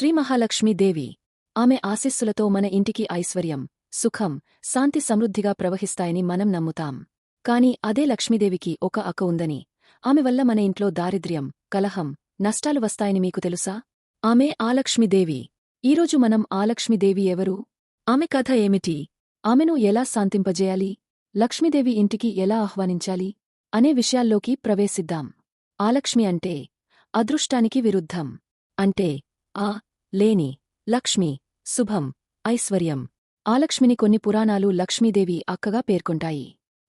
శ్రీ మహాలక్ష్మీదేవి ఆమె ఆశీస్సులతో మన ఇంటికి ఐశ్వర్యం సుఖం శాంతి సమృద్ధిగా ప్రవహిస్తాయని మనం నమ్ముతాం. కాని అదే లక్ష్మీదేవికి ఒక అక్క ఉందని ఆమె వల్ల మన ఇంట్లో దారిద్ర్యం కలహం నష్టాలు వస్తాయని మీకు తెలుసా? ఆమె ఆలక్ష్మీదేవి. ఈరోజు మనం ఆలక్ష్మీదేవి ఎవరు? ఆమె కథ ఏమిటి? ఆమెను ఎలా శాంతింపజేయాలి? లక్ష్మీదేవి ఇంటికి ఎలా ఆహ్వానించాలి? అనే విషయాల్లోకి ప్రవేశిద్దాం. ఆలక్ష్మి అంటే అదృష్టానికి విరుద్ధం. అంటే ఆ లేని లక్ష్మి శుభం ఐశ్వర్యం. ఆలక్ష్మిని కొన్ని పురాణాలు లక్ష్మీదేవి అక్కగా పేర్కొంటాయి.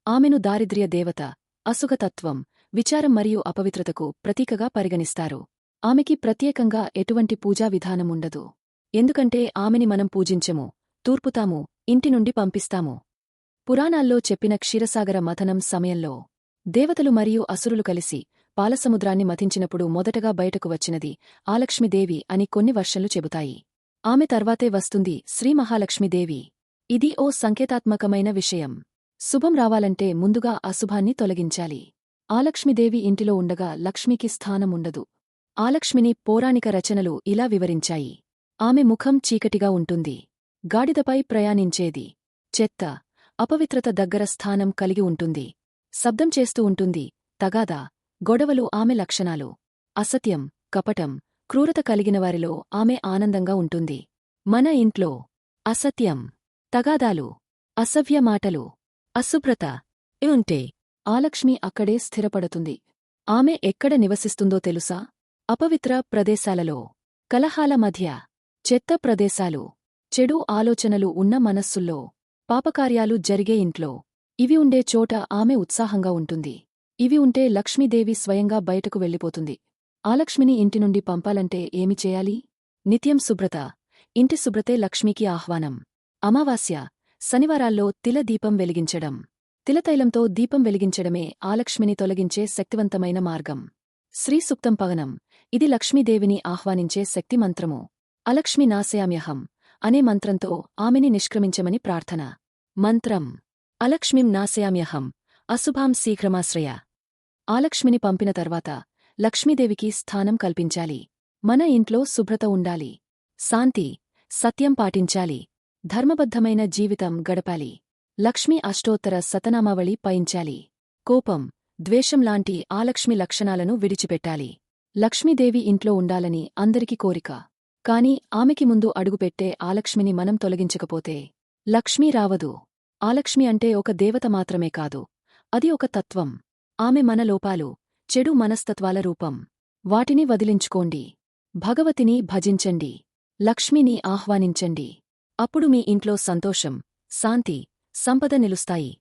ఆమెను దారిద్ర్య దేవత అసుగతత్వం విచారం మరియు అపవిత్రతకు ప్రతీకగా పరిగణిస్తారు. ఆమెకి ప్రత్యేకంగా ఎటువంటి పూజా విధానముండదు. ఎందుకంటే ఆమెని మనం పూజించము తూర్పుతాము ఇంటి నుండి పంపిస్తాము. పురాణాల్లో చెప్పిన క్షీరసాగర మథనం సమయంలో దేవతలు మరియు అసురులు కలిసి పాలసముద్రాన్ని మతించినప్పుడు మొదటగా బయటకు వచ్చినది ఆలక్ష్మీదేవి అని కొన్ని వర్షన్లు చెబుతాయి. ఆమె తర్వాతే వస్తుంది శ్రీ మహాలక్ష్మీదేవి. ఇది ఓ సంకేతాత్మకమైన విషయం. శుభం రావాలంటే ముందుగా అశుభాన్ని తొలగించాలి. ఆలక్ష్మీదేవి ఇంటిలో ఉండగా లక్ష్మికి స్థానముండదు ఆలక్ష్మిని పౌరాణిక రచనలు ఇలా వివరించాయి. ఆమె ముఖం చీకటిగా ఉంటుంది. గాడిదపై ప్రయాణించేది. చెత్త అపవిత్రత దగ్గర స్థానం కలిగి ఉంటుంది. శబ్దం చేస్తూ ఉంటుంది. తగాదా గొడవలు ఆమె లక్షణాలు. అసత్యం కపటం క్రూరత కలిగినవారిలో ఆమె ఆనందంగా ఉంటుంది. మన ఇంట్లో అసత్యం తగాదాలు అసభ్య మాటలు అశుభ్రత ఉంటే ఆలక్ష్మి అక్కడే స్థిరపడుతుంది. ఆమె ఎక్కడ నివసిస్తుందో తెలుసా? అపవిత్ర ప్రదేశాలలో కలహాల మధ్య చెత్త ప్రదేశాలు చెడు ఆలోచనలు ఉన్న మనస్సుల్లో పాపకార్యాలు జరిగే ఇంట్లో ఇవి ఉండే చోట ఆమె ఉత్సాహంగా ఉంటుంది. ఇవి ఉంటే లక్ష్మీదేవి స్వయంగా బయటకు వెళ్ళిపోతుంది. ఆలక్ష్మిని ఇంటి నుండి పంపాలంటే ఏమి చేయాలి? నిత్యం శుభ్రత. ఇంటి శుభ్రతే లక్ష్మికి ఆహ్వానం. అమావాస్య. శనివారాల్లో తిల దీపం వెలిగించడం. తిలతైలంతో దీపం వెలిగించడమే ఆలక్ష్మిని తొలగించే శక్తివంతమైన మార్గం. శ్రీసుక్తం పవనం. ఇది లక్ష్మీదేవిని ఆహ్వానించే శక్తి మంత్రము. అలక్ష్మి నాశయామ్యహం అనే మంత్రంతో ఆమెని నిష్క్రమించమని ప్రార్థన. మంత్రం. అలక్ష్మిం నాశయామ్యహం. అశుభాం శీఘ్రమాశ్రయ. ఆలక్ష్మిని పంపిన తర్వాత లక్ష్మీదేవికి స్థానం కల్పించాలి. మన ఇంట్లో శుభ్రత ఉండాలి. శాంతి సత్యం పాటించాలి. ధర్మబద్ధమైన జీవితం గడపాలి. లక్ష్మీ అష్టోత్తర సతనామావళి పయించాలి. కోపం ద్వేషం లాంటి ఆలక్ష్మి లక్షణాలను విడిచిపెట్టాలి. లక్ష్మీదేవి ఇంట్లో ఉండాలని అందరికి కోరిక. కాని ఆమెకి ముందు అడుగుపెట్టే ఆలక్ష్మిని మనం తొలగించకపోతే లక్ష్మీ రావదు. ఆలక్ష్మి అంటే ఒక దేవత మాత్రమే కాదు. అది ఒక తత్వం. ఆమె మన లోపాలు చెడు మనస్తత్వాల రూపం. వాటిని వదిలించుకోండి. భగవతిని భజించండి. లక్ష్మిని ఆహ్వానించండి. అప్పుడు మీ ఇంట్లో సంతోషం శాంతి సంపద నిలుస్తాయి.